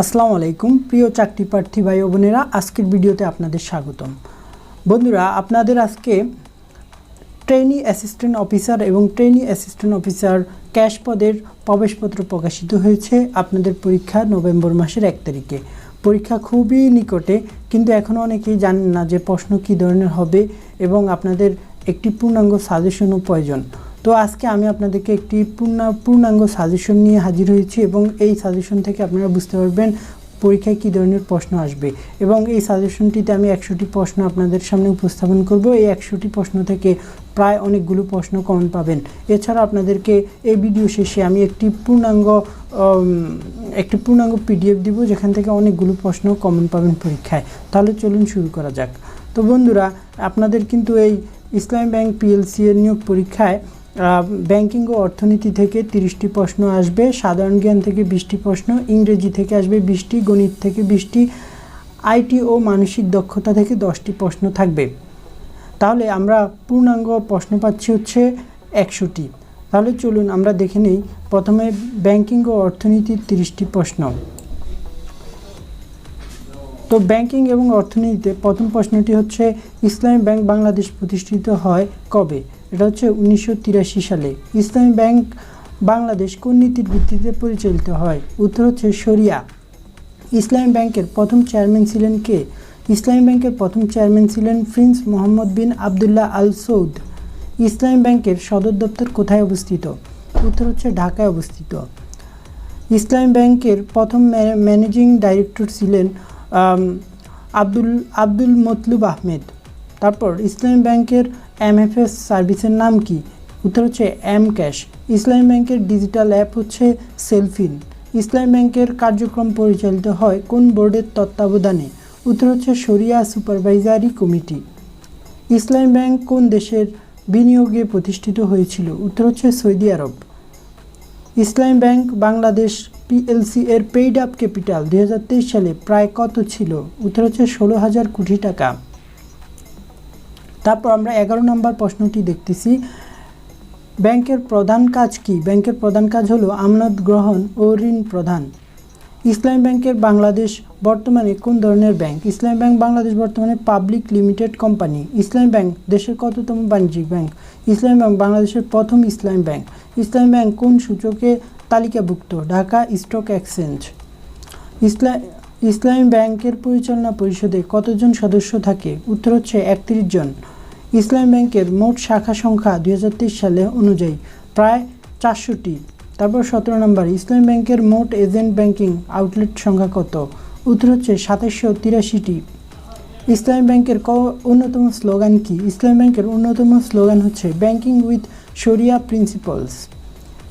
আসসালামু আলাইকুম, প্রিয় চাকরি প্রার্থী ভাই ও বোনেরা, আজকের ভিডিওতে আপনাদের স্বাগতম। বন্ধুরা, আপনাদের আজকে ট্রেনি অ্যাসিস্ট্যান্ট অফিসার এবং ট্রেনি অ্যাসিস্ট্যান্ট অফিসার ক্যাশ পদের প্রবেশপত্র প্রকাশিত হয়েছে আপনাদের পরীক্ষা নভেম্বর মাসের এক তারিখে। পরীক্ষা খুবই নিকটে, কিন্তু এখনও অনেকেই জানেন না যে প্রশ্ন কী ধরনের হবে এবং আপনাদের একটি পূর্ণাঙ্গ সাজেশনও প্রয়োজন। তো আজকে আমি আপনাদেরকে একটি পূর্ণা, পূর্ণাঙ্গ সাজেশন নিয়ে হাজির হয়েছি এবং এই সাজেশন থেকে আপনারা বুঝতে পারবেন পরীক্ষায় কী ধরনের প্রশ্ন আসবে। এবং এই সাজেশনটিতে আমি একশোটি প্রশ্ন আপনাদের সামনে উপস্থাপন করব। এই একশোটি প্রশ্ন থেকে প্রায় অনেকগুলো প্রশ্ন কমন পাবেন। এছাড়া আপনাদেরকে এই ভিডিও শেষে আমি একটি পূর্ণাঙ্গ একটি পূর্ণাঙ্গ পিডিএফ দিব, যেখান থেকে অনেকগুলো প্রশ্ন কমন পাবেন পরীক্ষায়। তাহলে চলুন শুরু করা যাক। তো বন্ধুরা, আপনাদের কিন্তু এই ইসলাম ব্যাংক পিএলসি এর নিয়োগ পরীক্ষায় ব্যাংকিং ও অর্থনীতি থেকে তিরিশটি প্রশ্ন আসবে, সাধারণ জ্ঞান থেকে বিশটি প্রশ্ন, ইংরেজি থেকে আসবে বিশটি, গণিত থেকে বিশটি আইটি ও মানসিক দক্ষতা থেকে দশটি প্রশ্ন থাকবে। তাহলে আমরা পূর্ণাঙ্গ প্রশ্ন পাচ্ছি হচ্ছে একশোটি। তাহলে চলুন আমরা দেখে নিই, প্রথমে ব্যাংকিং ও অর্থনীতির তিরিশটি প্রশ্ন। তো ব্যাংকিং এবং অর্থনীতিতে প্রথম প্রশ্নটি হচ্ছে, ইসলামী ব্যাংক বাংলাদেশ প্রতিষ্ঠিত হয় কবে? এটা হচ্ছে উনিশশো তিরাশি সালে। ইসলামী ব্যাংক বাংলাদেশ কোন নীতির ভিত্তিতে পরিচালিত হয়? উত্তর হচ্ছে শরিয়া। ইসলামী ব্যাংকের প্রথম চেয়ারম্যান ছিলেন কে? ইসলামী ব্যাংকের প্রথম চেয়ারম্যান ছিলেন prince Mohammad bin Abdullah Al Saud Islami ব্যাংকের সদর দপ্তর কোথায় অবস্থিত? উত্তর হচ্ছে ঢাকায় অবস্থিত। ইসলামী ব্যাংকের প্রথম ম্যানেজিং ডাইরেক্টর ছিলেন আব্দুল আব্দুল মতলুব আহমেদ। তারপর ইসলামী ব্যাংকের এমএফএস সার্ভিসের নাম কি? উত্তর হচ্ছে এম ক্যাশ ইসলামী ব্যাংকের ডিজিটাল অ্যাপ হচ্ছে সেলফিন। ইসলামী ব্যাংকের কার্যক্রম পরিচালিত হয় কোন বোর্ডের তত্ত্বাবধানে? উত্তর হচ্ছে শরিয়া সুপারভাইজারি কমিটি। ইসলামী ব্যাংক কোন দেশের বিনিয়োগে প্রতিষ্ঠিত হয়েছিল? উত্তর হচ্ছে সৌদি আরব। ইসলামী ব্যাংক বাংলাদেশ পিএলসি এর পেইড আপ ক্যাপিটাল দু হাজার তেইশ সালে প্রায় কত ছিল? উত্তর হচ্ছে ষোলো হাজার কোটি টাকা। তারপর আমরা এগারো নম্বর প্রশ্নটি দেখতেছি। ব্যাংকের প্রধান কাজ কি? ব্যাংকের প্রধান কাজ হলো আমানত গ্রহণ ও ঋণ প্রদান। ইসলামী ব্যাংকের বাংলাদেশ বর্তমানে কোন ধরনের ব্যাংক? ইসলামী ব্যাংক বাংলাদেশ বর্তমানে public limited company. Islami bank দেশের কততম বাণিজ্যিক ব্যাংক? ইসলামী ব্যাংক বাংলাদেশের প্রথম ইসলামী ব্যাংক। ইসলামী ব্যাংক কোন সূচকে তালিকাভুক্ত? Dhaka stock exchange. ইসলাম, ইসলামী ব্যাংকের পরিচালনা পরিষদে কতজন সদস্য থাকে? উত্তর হচ্ছে একত্রিশ জন। ইসলামী ব্যাংকের মোট শাখা সংখ্যা দুই সালে অনুযায়ী প্রায় চারশোটি। তারপর সতেরো নম্বর, ইসলামী ব্যাংকের মোট এজেন্ট ব্যাংকিং আউটলেট সংখ্যা কত? উত্তর হচ্ছে সাতাশশো তিরাশিটি। ইসলামী ব্যাংকের ক অন্যতম স্লোগান কি? ইসলামী ব্যাংকের অন্যতম স্লোগান হচ্ছে ব্যাংকিং উইথ শরিয়া প্রিন্সিপালস।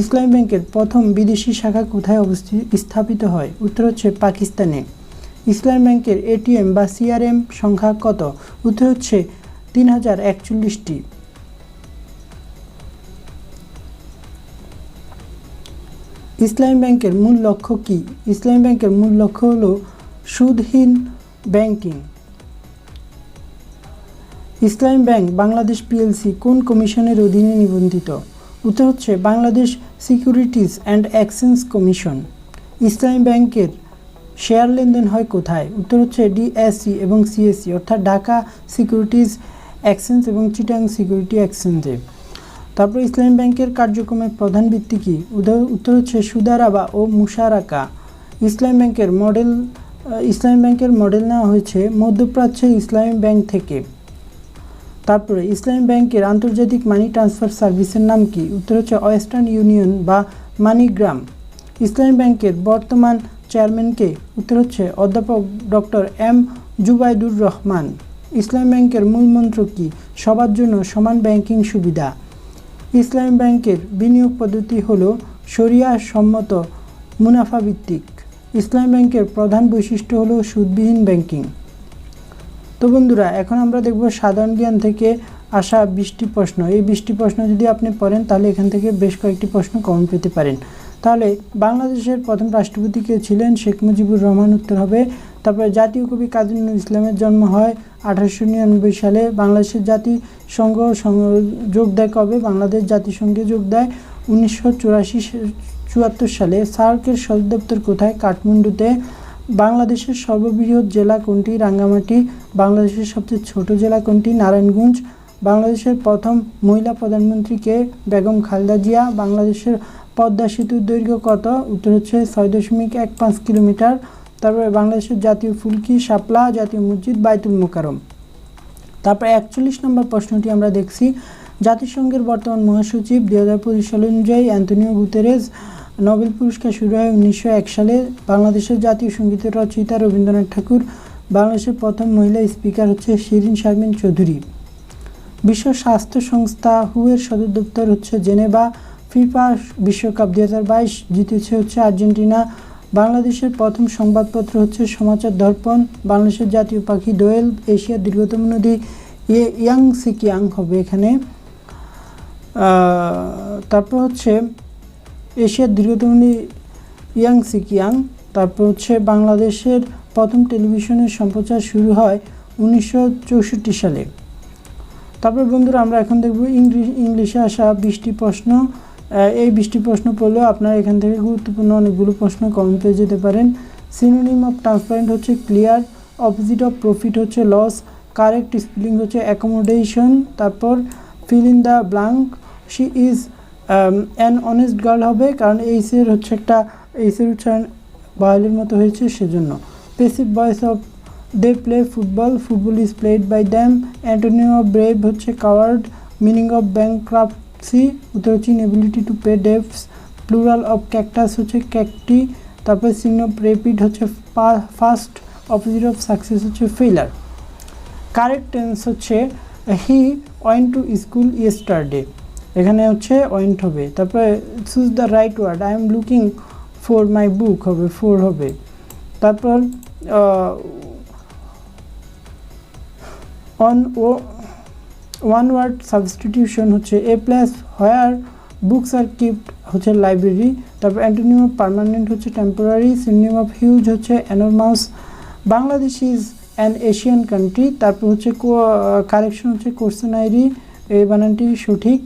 ইসলামী ব্যাংকের প্রথম বিদেশি শাখা কোথায় অবস্থিত স্থাপিত হয়? উত্তর হচ্ছে পাকিস্তানে। ইসলামী ব্যাংকের এটিএম বা সিআরএম সংখ্যা কত? উত্তর হচ্ছে তিন একচল্লিশটি। ইসলামী ব্যাংকের মূল লক্ষ্য কি? ইসলামী ব্যাংকের মূল লক্ষ্য হলো সুদহীন banking. Islami bank Bangladesh PLC কোন কমিশনের অধীনে নিবন্ধিত? উত্তর হচ্ছে Bangladesh securities and exchange commission. Islami ব্যাংকের শেয়ার লেনদেন হয় কোথায়? উত্তর হচ্ছে ডিএসসি এবং সিএসসি, অর্থাৎ ঢাকা সিকিউরিটিজ এক্সচেঞ্জ এবং চিটাং সিকিউরিটি এক্সচেঞ্জে তারপর ইসলামী ব্যাংকের কার্যক্রমের প্রধান ভিত্তি কী? উত্তর হচ্ছে সুদারাবা ও মুশারাকা। ইসলামী ব্যাংকের মডেল ইসলামী ব্যাংকের মডেল নেওয়া হয়েছে মধ্যপ্রাচ্যের ইসলামী ব্যাংক থেকে। তারপরে ইসলামী ব্যাংকের আন্তর্জাতিক মানি ট্রান্সফার সার্ভিসের নাম কি? উত্তর হচ্ছে ওয়েস্টার্ন ইউনিয়ন বা মানিগ্রাম ইসলামী ব্যাংকের বর্তমান চেয়ারম্যানকে উত্তর হচ্ছে অধ্যাপক ডক্টর এম জুবাইদুর রহমান। ইসলামী ব্যাংকের মূল মন্ত্র কি? সবার জন্য সমান ব্যাংকিং সুবিধা। ইসলামী ব্যাংকের বিনিয়োগ পদ্ধতি হল শরিয়া সম্মত মুনাফা ভিত্তিক। ইসলামী ব্যাংকের প্রধান বৈশিষ্ট্য হল সুদবিহীন ব্যাংকিং। তো বন্ধুরা, এখন আমরা দেখব সাধারণ জ্ঞান থেকে আসা বৃষ্টি প্রশ্ন। এই বৃষ্টি প্রশ্ন যদি আপনি পড়েন, তাহলে এখান থেকে বেশ কয়েকটি প্রশ্ন কমন পেতে পারেন। তাহলে বাংলাদেশের প্রথম রাষ্ট্রপতি কে ছিলেন? শেখ মুজিবুর রহমান। উত্তর হবে তারপরে জাতীয় কবি কাজী নজরুল ইসলামের জন্ম হয় আঠারোশো নিরানব্বই সালে। বাংলাদেশের জাতিসংঘ যোগ দেয় কবে? বাংলাদেশ জাতিসংঘে যোগ দেয় উনিশশো চুরাশি চুয়াত্তর সালে। সার্কের সদর দপ্তর কোথায়? কাঠমান্ডুতে। বাংলাদেশের সর্ববৃহৎ জেলা কোনটি? রাঙ্গামাটি। বাংলাদেশের সবচেয়ে ছোট জেলা কোনটি? নারায়ণগঞ্জ। বাংলাদেশের প্রথম মহিলা প্রধানমন্ত্রী কে? বেগম খালেদা জিয়া। বাংলাদেশের পদ্মা সেতুর দৈর্ঘ্য কত? উত্তর হচ্ছে ছয় দশমিক এক পাঁচ কিলোমিটার। তারপরে বাংলাদেশের জাতীয় ফুল কি শাপলা, জাতীয় মসজিদ, বাইতুল মোকারম তারপরে একচল্লিশ নম্বর প্রশ্নটি আমরা দেখছি। জাতিসংঘের বর্তমান মহাসচিব দুই হাজার পঁচিশ সাল অনুযায়ী অ্যান্টনিও গুতেরেস নোবেল পুরস্কার শুরু হয় উনিশশো এক সালে। বাংলাদেশের জাতীয় সঙ্গীতের রচয়িতা রবীন্দ্রনাথ ঠাকুর, বাংলাদেশের প্রথম মহিলা স্পিকার হচ্ছে শিরিন শারমিন চৌধুরী। বিশ্ব স্বাস্থ্য সংস্থা হু এর সদর দপ্তর হচ্ছে জেনেভা। ফিফা বিশ্বকাপ দুই হাজার বাইশ জিতেছে হচ্ছে আর্জেন্টিনা। বাংলাদেশের প্রথম সংবাদপত্র হচ্ছে সমাচার দর্পণ। বাংলাদেশের জাতীয় পাখি দোয়েল এশিয়ার দীর্ঘতম নদী ইয়ে সিকিয়াং হবে এখানে। তারপর হচ্ছে এশিয়ার দীর্ঘতম নদী ইয়াং সিকিয়াং। তারপর হচ্ছে বাংলাদেশের প্রথম টেলিভিশনের সম্প্রচার শুরু হয় উনিশশো চৌষট্টি সালে। তারপর বন্ধুরা, আমরা এখন দেখব ইংলিশ ইংলিশে আসা বিশটি প্রশ্ন। এই বিশটি প্রশ্ন পড়লেও আপনারা এখান থেকে গুরুত্বপূর্ণ অনেকগুলো প্রশ্ন কম পেয়ে যেতে পারেন। সিনোনিম অফ ট্রান্সপারেন্ট হচ্ছে ক্লিয়ার অপোজিট অফ প্রফিট হচ্ছে লস কারেক্ট স্পেলিং হচ্ছে অ্যাকোমোডেশন তারপর fill in the blank she is an honest girl হবে, কারণ এইসের হচ্ছে একটা এইসের উচ্চারণ বায়োলের মতো হয়েছে সেজন্য। Passive voice of they play football football is played by them antonym brave হচ্ছে কাওয়ার্ড মিনিং অফ ব্যাংক্রাফসি উত্তর হচ্ছে inability to pay debts plural of cactus হচ্ছে ক্যাকটি তারপরে অফ রেপিড হচ্ছে ফার্স্ট অপোজিট অফ সাকসেস হচ্ছে failure correct tense হচ্ছে he went to school yesterday এখানে হচ্ছে ওয়েন্ট হবে, তারপরে choose the right word I am looking for my book হবে ফোর হবে. তারপর অন ও ওয়ান ওয়ার্ড সাবস্টিটিউশন হচ্ছে a place where books are kept হচ্ছে লাইব্রেরি তারপর অ্যান্টোনিম অফ পারমানেন্ট হচ্ছে টেম্পোরারি সিনোনিম অফ হিউজ হচ্ছে enormous Bangladesh is an Asian country তারপর হচ্ছে কারেকশন হচ্ছে কোর্সেনাইরি এই বানানটি সঠিক।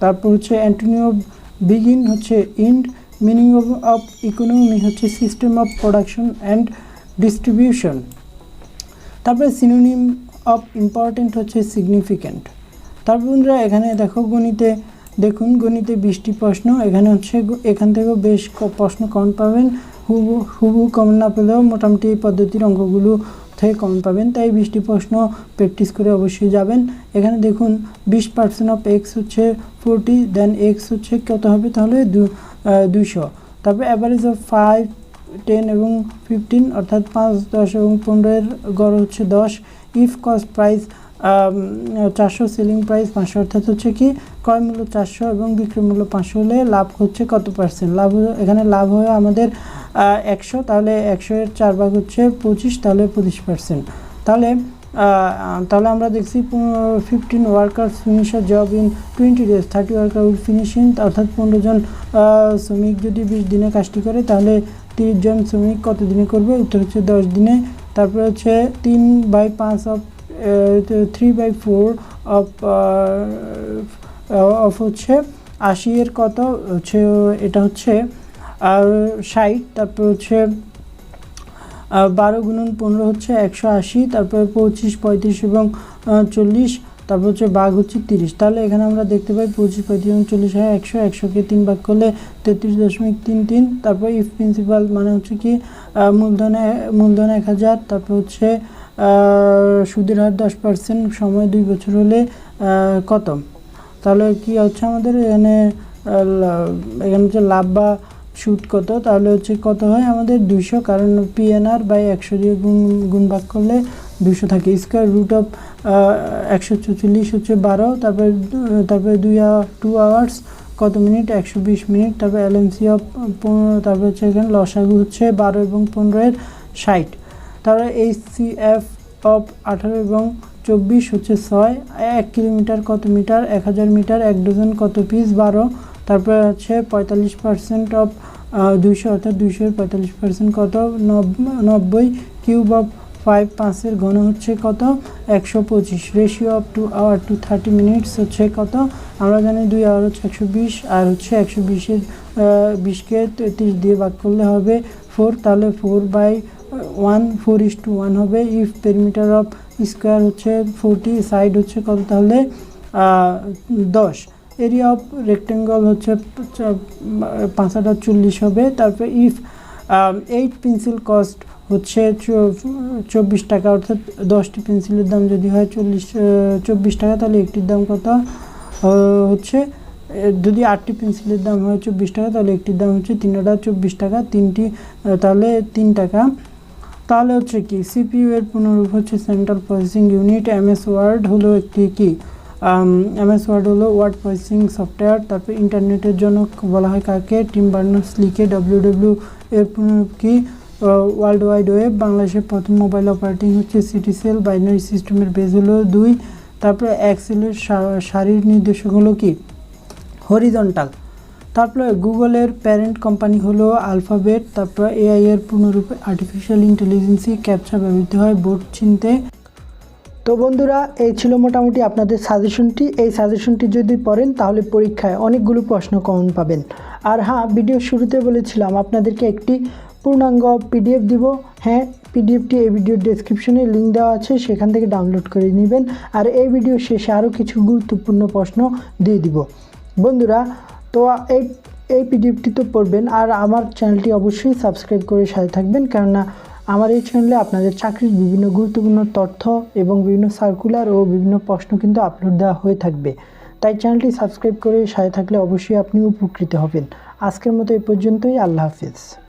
তারপর হচ্ছে অ্যান্টোনিও বিগিন হচ্ছে end meaning of of economy হচ্ছে system of production and distribution তারপরে সিনোনিম অফ ইম্পর্টেন্ট হচ্ছে সিগনিফিক্যান্ট তারপর বন্ধুরা, এখানে দেখো গণিতে, দেখুন গণিতে বিশটি প্রশ্ন। এখানে হচ্ছে এখান থেকেও বেশ প্রশ্ন কমন পাবেন। হুবু হুবু কমন না পেলেও মোটামুটি পদ্ধতির অঙ্কগুলো থেকে কমন পাবেন। তাই বিশটি প্রশ্ন প্র্যাকটিস করে অবশ্যই যাবেন। এখানে দেখুন, বিশ পার্সেন্ট অফ এক্স হচ্ছে ফোরটি দেন এক্স হচ্ছে কত হবে? তাহলে দুইশো। তারপর অ্যাভারেজ অফ ফাইভ টেন এবং ফিফটিন অর্থাৎ পাঁচ, দশ এবং পনেরোর গড় হচ্ছে দশ। ইফ কস্ট প্রাইস চারশো সেলিং প্রাইস পাঁচশো, অর্থাৎ হচ্ছে কি, ক্রয় মূল্য চারশো এবং বিক্রয় মূল্য পাঁচশো হলে লাভ হচ্ছে কত পার্সেন্ট লাভ এখানে লাভ হয় আমাদের একশো, তাহলে একশো এর চার ভাগ হচ্ছে পঁচিশ, তাহলে পঁচিশ পার্সেন্ট তাহলে তাহলে আমরা দেখছি fifteen worker finish a job in twenty days thirty worker will finish in অর্থাৎ পনেরো জন শ্রমিক যদি বিশ দিনে কাজটি করে, তাহলে জন শ্রমিক কত দিনে করবে? উত্তর হচ্ছে দশ দিনে। তারপরে হচ্ছে তিন বাই পাঁচ of three by four of of হচ্ছে আশি এর কত? হচ্ছে, এটা হচ্ছে, আর ষাট। তারপর হচ্ছে বারো গুণন পনেরো হচ্ছে একশো আশি। তারপরে পঁচিশ, পঁয়ত্রিশ এবং চল্লিশ। তারপর হচ্ছে বাঘ হচ্ছে তিরিশ। তাহলে এখানে আমরা দেখতে পাই পঁচিশ, পঁয়ত্রিশ চল্লিশ হয়, একশো একশোকে তিন ভাগ করলে তেত্রিশ দশমিক তিন তিন। তারপর ইফ প্রিন্সিপাল মানে হচ্ছে কি মূলধনে, মূলধন এক হাজার। তারপর হচ্ছে সুদের হার দশ পার্সেন্ট সময় দুই বছর হলে কত? তাহলে কি হচ্ছে আমাদের এখানে এখানে হচ্ছে লাভ বা সুদ কত? তাহলে হচ্ছে কত হয় আমাদের দুইশো। কারণ পিএনআর বাই একশো দিয়ে গুণ গুণ ভাগ করলে দুশো থাকে। স্কোয়ার রুট অফ একশো চুচল্লিশ হচ্ছে বারো, তারপরে তারপরে দুই টু আওয়ার্স কত মিনিট? একশো বিশ মিনিট। তারপরে এলএমসি অফ পনেরো, তারপরে হচ্ছে এখানে লসাগু হচ্ছে বারো এবং পনেরোয়ের ষাট। তারপরে এইচ সি এফ অফ আঠারো এবং চব্বিশ হচ্ছে ছয়। এক কিলোমিটার কত মিটার? এক হাজার মিটার। এক ডজন কত পিস বারো। তারপরে হচ্ছে পঁয়তাল্লিশ পার্সেন্ট অফ দুইশো, অর্থাৎ দুইশোর পঁয়তাল্লিশ পার্সেন্ট কত? নব- নব্বই কিউব অফ ফাইভ পাঁচের ঘন হচ্ছে কত? একশো পঁচিশ। Ratio of two hour to thirty minutes হচ্ছে কত? আমরা জানি দুই আওয়ার হচ্ছে একশো বিশ আর হচ্ছে একশো বিশের বিশকে তেত্রিশ দিয়ে ভাগ করলে হবে ফোর তাহলে four by one four is to one হবে। ইফ পেরিমিটার অফ স্কোয়ার হচ্ছে ফোরটি সাইড হচ্ছে কত তাহলে? দশ। এরিয়া অফ রেক্টেঙ্গল হচ্ছে পাঁচ হাজার চল্লিশ হবে। তারপরে ইফ এইট পেন্সিল কস্ট হচ্ছে চব্বিশ টাকা, অর্থাৎ দশটি পেন্সিলের দাম যদি হয় চল্লিশ চব্বিশ টাকা, তাহলে একটির দাম কত? হচ্ছে যদি আটটি পেন্সিলের দাম হয় চব্বিশ টাকা, তাহলে একটির দাম হচ্ছে তিন হাজার চব্বিশ টাকা, তিনটি তাহলে তিন টাকা। তাহলে হচ্ছে কি, সিপিইউ এর পুনরূপ হচ্ছে central processing unit MS Word হলো একটি কি? এমএস ওয়ার্ড হলো ওয়ার্ড প্রসেসিং সফটওয়্যার তারপর ইন্টারনেটের জন্য বলা হয় কাকে? টিম বার্নার্স লিখে ডাব্লিউ ডাব্লিউ এর পুনরূপ কি? ওয়ার্ল্ড ওয়াইড ওয়েব, বাংলাদেশের প্রথম মোবাইল অপারেটিং হচ্ছে সিটিসেল বাইনারি সিস্টেমের বেজ হলো দুই, তারপরে এক্সেলের সারির নির্দেশক হলো কি? হরিজন্টাল। তারপরে গুগলের প্যারেন্ট কোম্পানি হলো আলফাবেট, তারপর এআই এর পুনরূপে আর্টিফিশিয়াল ইন্টেলিজেন্সি ক্যাপচা ব্যবহৃত হয় বোর্ড চিনতে। তো বন্ধুরা, এই ছিল মোটামুটি আপনাদের সাজেশনটি এই সাজেশনটি যদি পড়েন, তাহলে পরীক্ষায় অনেকগুলো প্রশ্ন কমন পাবেন। আর হ্যাঁ ভিডিও শুরুতে বলেছিলাম আপনাদেরকে একটি পূর্ণাঙ্গ পিডিএফ দিব। হ্যাঁ পিডিএফটি এই ভিডিওর ডেসক্রিপশনে লিঙ্ক দেওয়া আছে, সেখান থেকে ডাউনলোড করে নেবেন। আর এই ভিডিও শেষে আরও কিছু গুরুত্বপূর্ণ প্রশ্ন দিয়ে দিব। বন্ধুরা, তো এই এই পিডিএফটি তো পড়বেন, আর আমার চ্যানেলটি অবশ্যই সাবস্ক্রাইব করে সাথে থাকবেন, কেননা আমার এই চ্যানেলে আপনাদের চাকরির বিভিন্ন গুরুত্বপূর্ণ তথ্য এবং বিভিন্ন সার্কুলার ও বিভিন্ন প্রশ্ন কিন্তু আপলোড দেওয়া হয়ে থাকবে। তাই চ্যানেলটি সাবস্ক্রাইব করে সাথে থাকলে অবশ্যই আপনি উপকৃত হবেন। আজকের মতো এই পর্যন্তই, আল্লাহ হাফিজ।